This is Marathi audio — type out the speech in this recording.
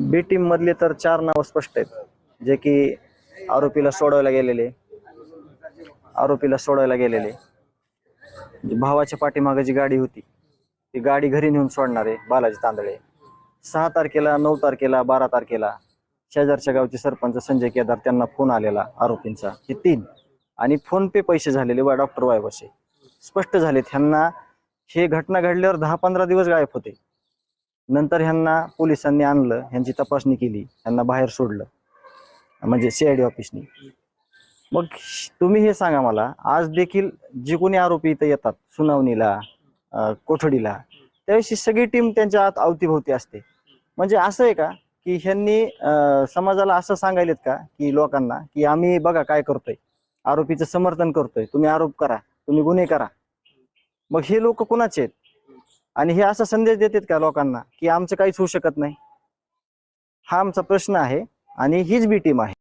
बी टीम मधले तर चार नाव स्पष्ट आहेत. जे की आरोपीला सोडवायला गेलेले. आरोपीला सोडवायला गेलेले. म्हणजे भावाच्या पाठीमागे जी गाडी होती ती गाडी घरी नेऊन सोडणारे बालाजी तांदळे. सहा तारखेला नऊ तारखेला बारा तारखेला शेजारच्या गावचे सरपंच संजय केदार त्यांना फोन आलेला आरोपींचा. हे तीन. आणि फोन पे पैसे झालेले व डॉक्टर वायबसे स्पष्ट झाले ह्यांना हे घटना घडल्यावर दहा पंधरा दिवस गायब होते. नंतर ह्यांना पोलिसांनी आणलं ह्यांची तपासणी केली ह्यांना बाहेर सोडलं म्हणजे सी आय डी ऑफिसनी. मग तुम्ही हे सांगा मला आज देखील जे कोणी आरोपी इथं येतात सुनावणीला कोठडीला त्याविषयी सगळी टीम त्यांच्या आत अवतीभोवती असते. म्हणजे असं आहे का की ह्यांनी समाजाला असं सांगायलेत का की लोकांना की आम्ही बघा काय करतोय आरोपीचं समर्थन करतोय तुम्ही आरोप करा तुम्ही गुन्हे करा. मग हे लोक कुणाचे आहेत? आणि हे असा संदेश देतात का लोकांना की आमचं काहीच होऊ शकत नाही? हा आमचा प्रश्न आहे आणि हीच बी टीम आहे.